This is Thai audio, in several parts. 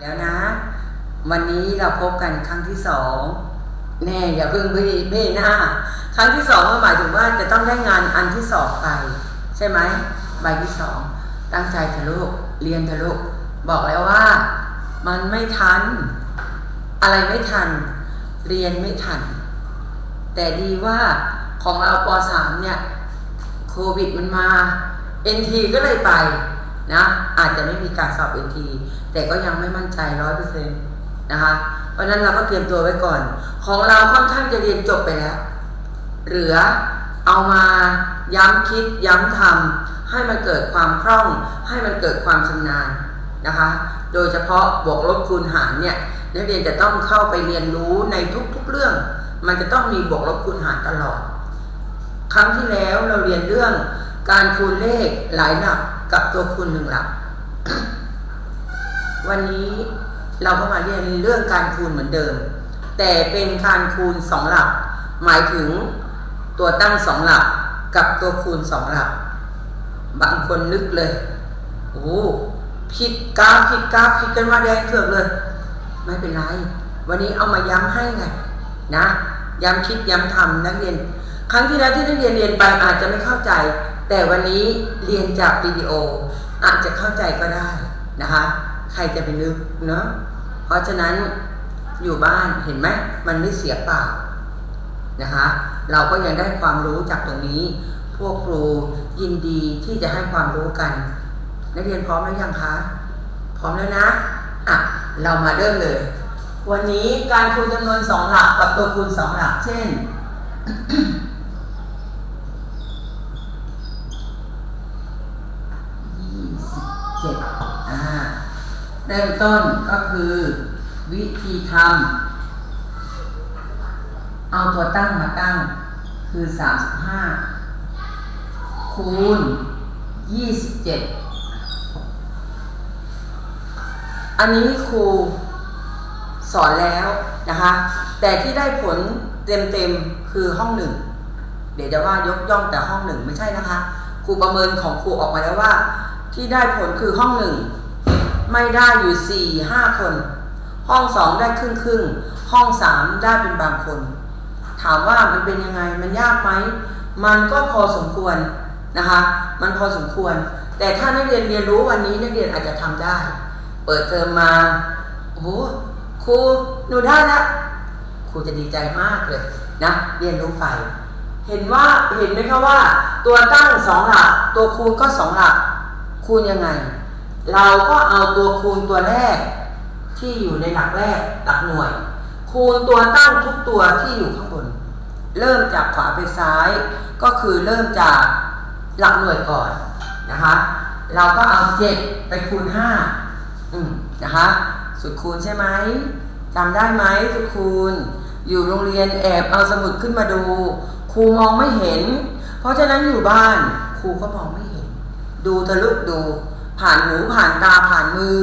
แล้วนะ วันนี้เราพบกันครั้งที่สองแน่อย่าเพิ่งพี่เบ้หน้าครั้งที่สองก็หมายถึงว่าจะต้องได้งานอันที่สองไป ใช่ไหมใบที่สองตั้งใจเถอะลูกเรียนเถอะลูกบอกแล้วว่า มันไม่ทัน อะไรไม่ทัน เรียนไม่ทัน แต่ดีว่าของเราป .3 เนี่ยโควิดมันมา NT ก็เลยไปนะอาจจะไม่มีการสอบ NT แต่ก็ยังไม่มั่นใจร้อยเปอร์เซ็นต์นะคะ เพราะนั้นเราก็เตรียมตัวไว้ก่อน ของเราค่อนข้างจะเรียนจบไปแล้ว เหลือเอามาย้ำคิดย้ำทำให้มันเกิดความคล่อง ให้มันเกิดความชำนาญนะคะ โดยเฉพาะบวกลบคูณหารเนี่ยนักเรียนจะต้องเข้าไปเรียนรู้ในทุกๆเรื่อง มันจะต้องมีบวกลบคูณหารตลอด ครั้งที่แล้วเราเรียนเรื่องการคูณเลขหลายหลักกับตัวคูณหนึ่งหลัก วันนี้เราก็มาเรียนเรื่องการคูณเหมือนเดิม แต่เป็นการคูณสองหลัก หมายถึงตัวตั้งสองหลักกับตัวคูณสองหลัก บางคนนึกเลยโอ้ผิดกราฟผิดกราฟผิดกันว่าแดงเถือกเลย ไม่เป็นไร วันนี้เอามาย้ำให้ไงนะ ย้ำคิดย้ำทำนักเรียน ครั้งที่แล้วที่นักเรียนเรียนไปอาจจะไม่เข้าใจ แต่วันนี้เรียนจากวิดีโอ อาจจะเข้าใจก็ได้นะคะ ครจะไปนึกเนาะเพราะฉะนั้นอยู่บ้านเห็นไหมมันไม่เสียเปล่านะคะเราก็ยังได้ความรู้จากตรงนี้ พวกครูยินดีที่จะให้ความรู้กัน นักเรียนพร้อมแล้วยังคะพร้อมแล้วนะอะเรามาเริ่มเลย วันนี้การคูณจำนวนสองหลักกับตัวคูณสองหลัก เช่น ยี่สิบเจ็ดอ่า เริ่มต้นก็คือวิธีทำเอาตัวตั้งมาตั้งคือ 35 คูณ 27 อันนี้ครูสอนแล้วนะคะ แต่ที่ได้ผลเต็มๆคือห้องหนึ่ง เดี๋ยวจะว่ายกย่องแต่ห้องหนึ่งไม่ใช่นะคะ ครูประเมินของครูออกมาแล้วว่า ที่ได้ผลคือห้องหนึ่ง ไม่ได้อยู่สี่ห้าคน ห้องสองได้ครึ่งครึ่งห้องสามได้เป็นบางคน ถามว่ามันเป็นยังไงมันยากไหมมันก็พอสมควรนะคะ มันพอสมควร แต่ถ้านักเรียนเรียนรู้วันนี้นักเรียนอาจจะทำได้ เปิดเทอมมาโอ้โหครูหนูได้แล้วครูจะดีใจมากเลยนะเรียนรู้ไปเห็นว่าเห็นไหมคะว่า ตัวตั้งสองหลักตัวคูณก็สองหลักคูณยังไง เราก็เอาตัวคูณตัวแรกที่อยู่ในหลักแรกหลักหน่วย คูณตัวตั้งทุกตัวที่อยู่ข้างบน เริ่มจากขวาไปซ้าย ก็คือเริ่มจากหลักหน่วยก่อนนะคะ เราก็เอาเจ็ดไปคูณห้าอืมนะคะสุดคูณใช่ไหมจำได้ไหมสุดคูณ อยู่โรงเรียนแอบเอาสมุดขึ้นมาดู ครูมองไม่เห็น เพราะฉะนั้นอยู่บ้านครูก็มองไม่เห็น ดูทะลุดู ผ่านหูผ่านตาผ่านมือ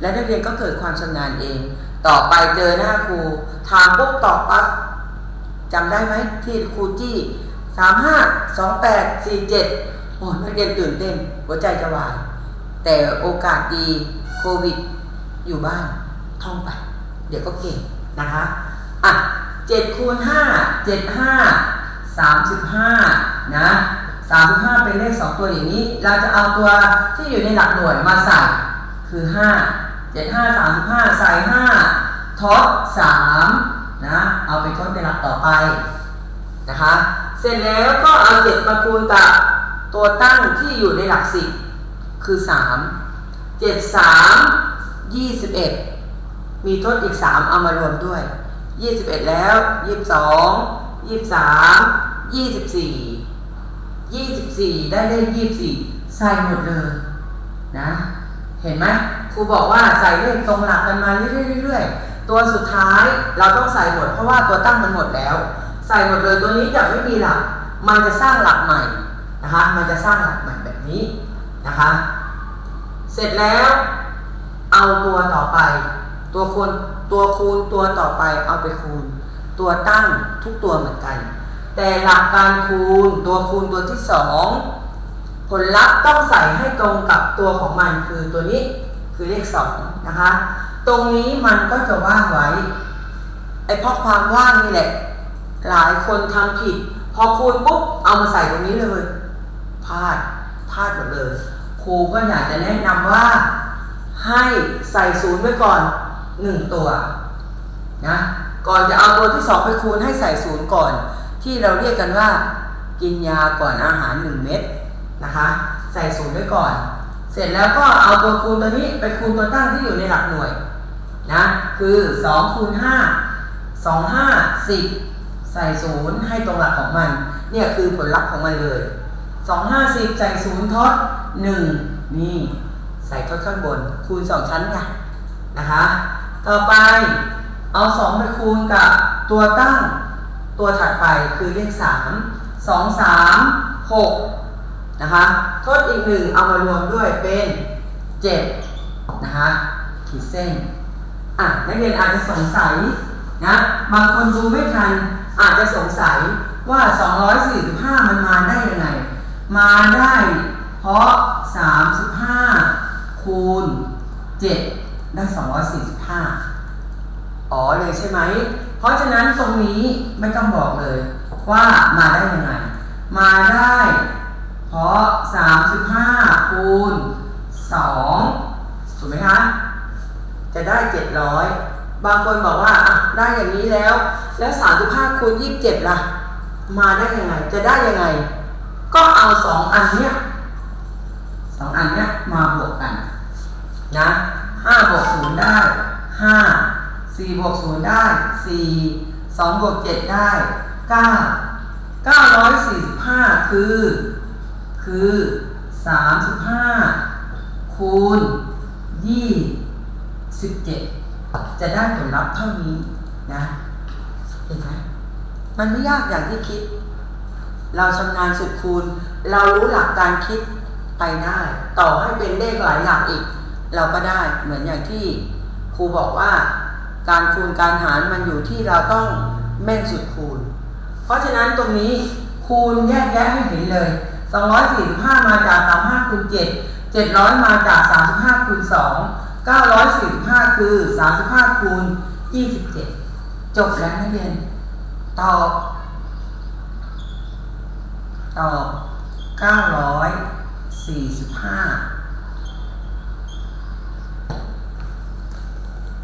และนักเรียนก็เกิดความชำนาญเอง ต่อไปเจอหน้าครูถามปุ๊บตอบปั๊บจำได้ไหมที่ครูจี้สามห้าสองแปดสี่เจ็ดโอ้นักเรียนตื่นเต้นหัวใจจะวาย แต่โอกาสดีโควิดอยู่บ้านท่องไป เดี๋ยวก็เก่งนะคะ อะเจ็ดคูณห้าเจ็ดห้าสามสิบห้านะ สามสิบห้าเป็นเลขสองตัวอย่างนี้ เราจะเอาตัวที่อยู่ในหลักหน่วยมาใส่คือห้าเจ็ดห้าสามสิบห้าใส่ห้าทดสามนะเอาไปทดในหลักต่อไปนะคะเสร็จแล้วก็เอาเจ็ดมาคูณกับตัวตั้งที่อยู่ในหลักสิบคือสามเจ็ดสามยี่สิบเอ็ดมีทดอีกสามเอามารวมด้วยยี่สิบเอ็ดแล้วยี่สิบสองยี่สิบสามยี่สิบสี่ ยี่สิบสี่ได้เลขยี่สิบสี่ใส่หมดเลยนะ เห็นไหมครูบอกว่าใส่เลขตรงหลักกันมาเรื่อยๆๆตัวสุดท้ายเราต้องใส่หมด เพราะว่าตัวตั้งมันหมดแล้ว ใส่หมดเลยตัวนี้จะไม่มีหลัก มันจะสร้างหลักใหม่นะคะ มันจะสร้างหลักใหม่แบบนี้นะคะ เสร็จแล้วเอาตัวต่อไป ตัวคูณตัวคูณตัวต่อไปเอาไปคูณ ตัวตั้งทุกตัวเหมือนกัน แต่หลักการคูณตัวคูณตัวที่สองผลลัพธ์ต้องใส่ให้ตรงกับตัวของมันคือตัวนี้คือเลขสองนะคะ ตรงนี้มันก็จะว่างไว้ไอ้เพราะความว่างนี่แหละ หลายคนทำผิด พอคูณปุ๊บเอามาใส่ตรงนี้เลยพลาดพลาดหมดเลยครูก็อยากจะแนะนำว่าให้ใส่ศูนย์ไว้ก่อนหนึ่งตัวนะก่อนจะเอาตัวที่สองไปคูณให้ใส่ศูนย์ก่อน ที่เราเรียกกันว่า กินยาก่อนอาหารหนึ่งเม็ดนะคะ ใส่ศูนย์ไว้ก่อน เสร็จแล้วก็เอาตัวคูณตัวนี้ไปคูณตัวตั้งที่อยู่ในหลักหน่วยนะคือ2คูณ5 2 5 10 ใส่ศูนย์ให้ตรงหลักของมัน เนี่ยคือผลลัพธ์ของมันเลย2 5 10 ใส่ศูนย์ทด1นี่ใส่ทดข้างบน คูณ 2 ชั้นไงนะคะ ต่อไปเอา 2 ไปคูณกับตัวตั้ง ตัวถัดไปคือเลข3 2 3 6นะคะทดอีกหนึ่งเอามารวมด้วยเป็น7นะคะขีดเส้นอะนักเรียนอาจจะสงสัยนะบางคนดูไม่ทันอาจจะสงสัยว่า 245 มันมาได้ยังไง มาได้เพราะ 35 คูณ 7 ได้ 245 อ๋อเลยใช่ไหม เพราะฉะนั้นตรงนี้ไม่ต้องบอกเลย ว่ามาได้ยังไง มาได้ เพราะ 35คูณ2ถูกไหมคะ จะได้ 700 บางคนบอกว่า ได้อย่างนี้แล้ว แล้ว 35คูณ27 ล่ะ มาได้ยังไง จะได้ยังไง ก็เอา2อันเนี้ยสองอันเนี้ยมาบวกกัน นะ5บวก0ได้5 4บวก0ได้4 2บวก7ได้9 945คือ คือ35คูณ27จะได้ผลลัพธ์เท่านี้นะเห็นไหมมันไม่ยากอย่างที่คิด เราชำนาญสุดคูณ เรารู้หลักการคิดไปได้ ต่อให้เป็นเลขหลายหลักอีก เราก็ได้เหมือนอย่างที่ครูบอกว่า การคูณการหารมันอยู่ที่เราต้องแม่นสุดคูณ เพราะฉะนั้นตรงนี้คูณแยกแยะให้เห็นเลย 245 มาจาก 35คูณ7 700 มาจาก 35คูณ2 945 คือ 35คูณ27 จบแล้วนักเรียนตอบตอบ945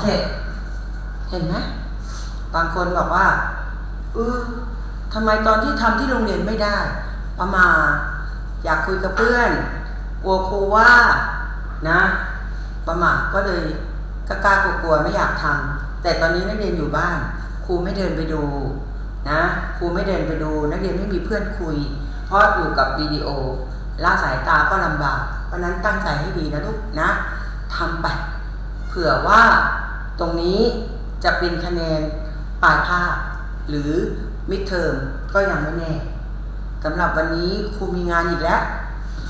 เสร็จ เห็นไหมบางคนบอกว่าเออทำไมตอนที่ทำที่โรงเรียนไม่ได้ ประมาอยากคุยกับเพื่อนกลัวครูว่านะ ประมาก็เลยกล้ากลัวๆไม่อยากทำแต่ตอนนี้นักเรียนอยู่บ้าน ครูไม่เดินไปดูนะครูไม่เดินไปดู นักเรียนไม่มีเพื่อนคุย เพราะอยู่กับวิดีโอละสายตาก็ลำบาก เพราะนั้นตั้งใจให้ดีนะลูกนะทำไป เผื่อว่าตรงนี้ จะเป็นคะแนนปลายภาคหรือมิดเทอมก็ยังไม่แน่สำหรับวันนี้ครูมีงานอีกแล้ว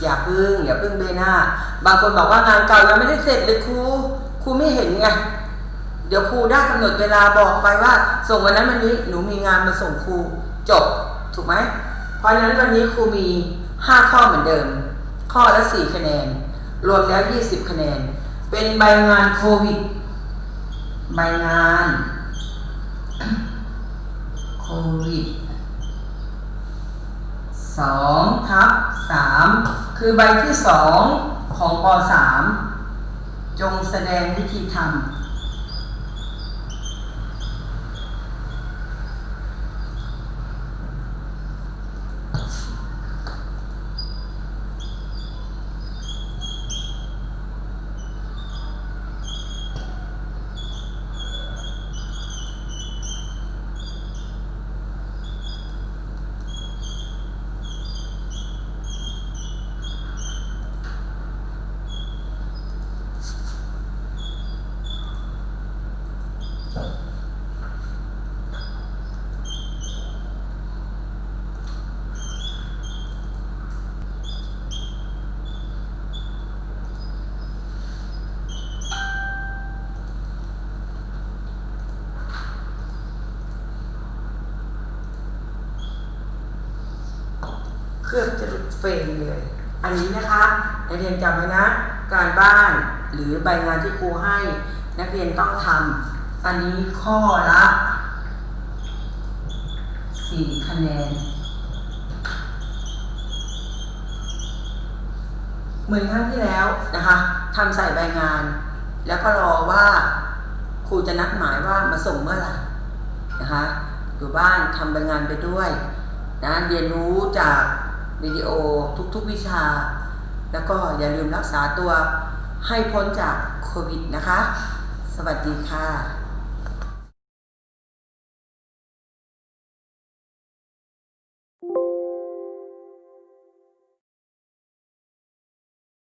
อย่าพึ่งอย่าพึ่งเบน้าบางคนบอกว่างานเก่ายังไม่ได้เสร็จเลยครูครูไม่เห็นไงเดี๋ยวครูได้กำหนดเวลาบอกไปว่า ส่งวันนั้นวันนี้หนูมีงานมาส่งครูจบถูกไหมเพราะฉะนั้นวันนี้ครูมี5ข้อเหมือนเดิม ข้อละ4คะแนน รวมแล้ว20คะแนน เป็นใบงานโควิด ใบงานโควิดสองทับสามคือใบที่สองของปสามจงแสดงวิธีทำ เครื่องจะหลุดเฟรมเลย อันนี้นะคะนักเรียนจำไว้นะ การบ้านหรือใบงานที่ครูให้ นักเรียนต้องทำอันนี้ข้อละ4คะแนน เหมือนครั้งที่แล้วนะคะทำใส่ใบงาน แล้วก็รอว่าครูจะนัดหมายว่ามาส่งเมื่อไหร่นะคะอยู่บ้านทำใบงานไปด้วยนะเรียนรู้จาก วิดีโอทุกๆวิชา แล้วก็อย่าลืมรักษาตัวให้พ้นจากโควิดนะคะ สวัสดีค่ะ